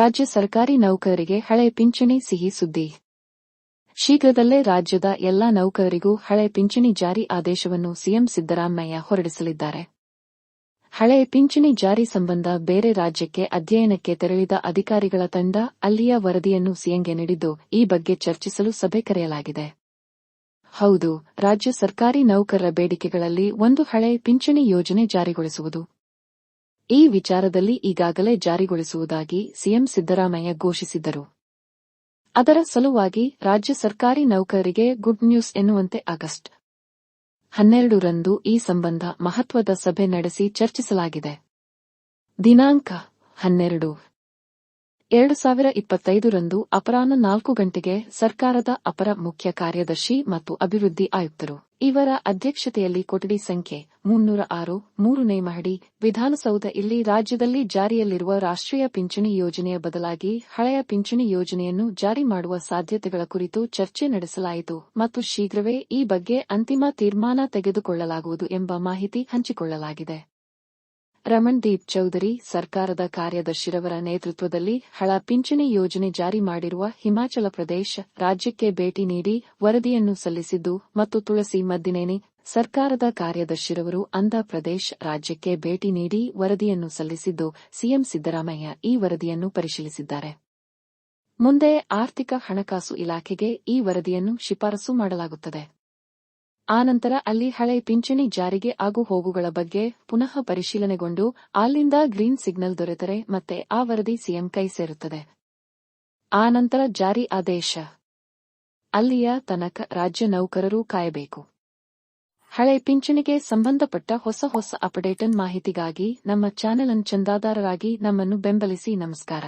ರಾಜ್ಯ ಸರ್ಕಾರಿ ನೌಕರರಿಗೆ ಹಳೆ ಪಿಂಚಣಿ ಸಿಹಿ ಸುದ್ದಿ. ಶೀಘ್ರದಲ್ಲೇ ರಾಜ್ಯದ ಎಲ್ಲಾ ನೌಕರರಿಗೂ ಹಳೆ ಪಿಂಚಣಿ ಜಾರಿ ಆದೇಶವನ್ನು ಸಿಎಂ ಸಿದ್ದರಾಮಯ್ಯ ಹೊರಡಿಸಲಿದ್ದಾರೆ. ಹಳೆ ಪಿಂಚಣಿ ಜಾರಿ ಸಂಬಂಧ ಬೇರೆ ರಾಜ್ಯಕ್ಕೆ ಅಧ್ಯಯನಕ್ಕೆ ತೆರಳಿದ ಅಧಿಕಾರಿಗಳ ತಂಡ ಅಲ್ಲಿಯ ವರದಿಯನ್ನು ಸಿಎಂಗೆ ನೀಡಿದ್ದು ಈ ಬಗ್ಗೆ ಚರ್ಚಿಸಲು ಸಭೆ ಕರೆಯಲಾಗಿದೆ. ಹೌದು, ರಾಜ್ಯ ಸರ್ಕಾರಿ ನೌಕರರ ಬೇಡಿಕೆಗಳಲ್ಲಿ ಒಂದು ಹಳೆ ಪಿಂಚಣಿ ಯೋಜನೆ ಜಾರಿಗೊಳಿಸುವುದು. ಈ ವಿಚಾರದಲ್ಲಿ ಈಗಾಗಲೇ ಜಾರಿಗೊಳಿಸುವುದಾಗಿ ಸಿಎಂ ಸಿದ್ದರಾಮಯ್ಯ ಘೋಷಿಸಿದ್ದರು. ಅದರ ಸಲುವಾಗಿ ರಾಜ್ಯ ಸರ್ಕಾರಿ ನೌಕರರಿಗೆ ಗುಡ್ ನ್ಯೂಸ್ ಎನ್ನುವಂತೆ ಆಗಸ್ಟ್ ಹನ್ನೆರಡು ರಂದು ಈ ಸಂಬಂಧ ಮಹತ್ವದ ಸಭೆ ನಡೆಸಿ ಚರ್ಚಿಸಲಾಗಿದೆ. ದಿನಾಂಕ ಹನ್ನೆರಡು. ಎರಡು ಸಾವಿರ ಇಪ್ಪತ್ತೈದರಂದು ಅಪರಾಹ್ನ ನಾಲ್ಕು ಗಂಟೆಗೆ ಸರ್ಕಾರದ ಅಪರ ಮುಖ್ಯ ಕಾರ್ಯದರ್ಶಿ ಮತ್ತು ಅಭಿವೃದ್ಧಿ ಆಯುಕ್ತರು. ಇವರ ಅಧ್ಯಕ್ಷತೆಯಲ್ಲಿ ಕೊಠಡಿ ಸಂಖ್ಯೆ ಮುನ್ನೂರ ಆರು ಮೂರನೇ ಮಹಡಿ ವಿಧಾನಸೌಧ ಇಲ್ಲಿ ರಾಜ್ಯದಲ್ಲಿ ಜಾರಿಯಲ್ಲಿರುವ ರಾಷ್ಟ್ರೀಯ ಪಿಂಚಣಿ ಯೋಜನೆಯ ಬದಲಾಗಿ ಹಳೆಯ ಪಿಂಚಣಿ ಯೋಜನೆಯನ್ನು ಜಾರಿ ಮಾಡುವ ಸಾಧ್ಯತೆಗಳ ಕುರಿತು ಚರ್ಚೆ ನಡೆಸಲಾಯಿತು ಮತ್ತು ಶೀಘ್ರವೇ ಈ ಬಗ್ಗೆ ಅಂತಿಮ ತೀರ್ಮಾನ ತೆಗೆದುಕೊಳ್ಳಲಾಗುವುದು ಎಂಬ ಮಾಹಿತಿ ಹಂಚಿಕೊಳ್ಳಲಾಗಿದೆ. ರಮಣ್ದೀಪ್ ಚೌಧರಿ ಸರ್ಕಾರದ ಕಾರ್ಯದರ್ಶಿರವರ ನೇತೃತ್ವದಲ್ಲಿ ಹಳ ಪಿಂಚಣಿ ಯೋಜನೆ ಜಾರಿ ಮಾಡಿರುವ ಹಿಮಾಚಲ ಪ್ರದೇಶ ರಾಜ್ಯಕ್ಕೆ ಭೇಟಿ ನೀಡಿ ವರದಿಯನ್ನು ಸಲ್ಲಿಸಿದ್ದು ಮತ್ತು ತುಳಸಿ ಮದ್ದಿನೇನಿ ಸರ್ಕಾರದ ಕಾರ್ಯದರ್ಶಿರವರು ಆಂಧ್ರಪ್ರದೇಶ ರಾಜ್ಯಕ್ಕೆ ಭೇಟಿ ನೀಡಿ ವರದಿಯನ್ನು ಸಲ್ಲಿಸಿದ್ದು ಸಿಎಂ ಸಿದ್ದರಾಮಯ್ಯ ಈ ವರದಿಯನ್ನು ಪರಿಶೀಲಿಸಿದ್ದಾರೆ. ಮುಂದೆ ಆರ್ಥಿಕ ಹಣಕಾಸು ಇಲಾಖೆಗೆ ಈ ವರದಿಯನ್ನು ಶಿಫಾರಸು ಮಾಡಲಾಗುತ್ತದೆ. ಆನಂತರ ಅಲ್ಲಿ ಹಳೆ ಪಿಂಚಣಿ ಜಾರಿಗೆ ಆಗು ಹೋಗುಗಳ ಬಗ್ಗೆ ಪುನಃ ಪರಿಶೀಲನೆಗೊಂಡು ಅಲ್ಲಿಂದ ಗ್ರೀನ್ ಸಿಗ್ನಲ್ ದೊರೆತರೆ ಮತ್ತೆ ಆ ವರದಿ ಸಿಎಂ ಕೈ ಸೇರುತ್ತದೆ. ಆನಂತರ ಜಾರಿ ಆದೇಶ. ಅಲ್ಲಿಯ ತನಕ ರಾಜ್ಯ ನೌಕರರು ಕಾಯಬೇಕು. ಹಳೆ ಪಿಂಚಣಿಗೆ ಸಂಬಂಧಪಟ್ಟ ಹೊಸ ಹೊಸ ಅಪ್ಡೇಟನ್ ಮಾಹಿತಿಗಾಗಿ ನಮ್ಮ ಚಾನೆಲ್ ಅನ್ನು ಚಂದಾದಾರರಾಗಿ ನಮ್ಮನ್ನು ಬೆಂಬಲಿಸಿ ನಮಸ್ಕಾರ.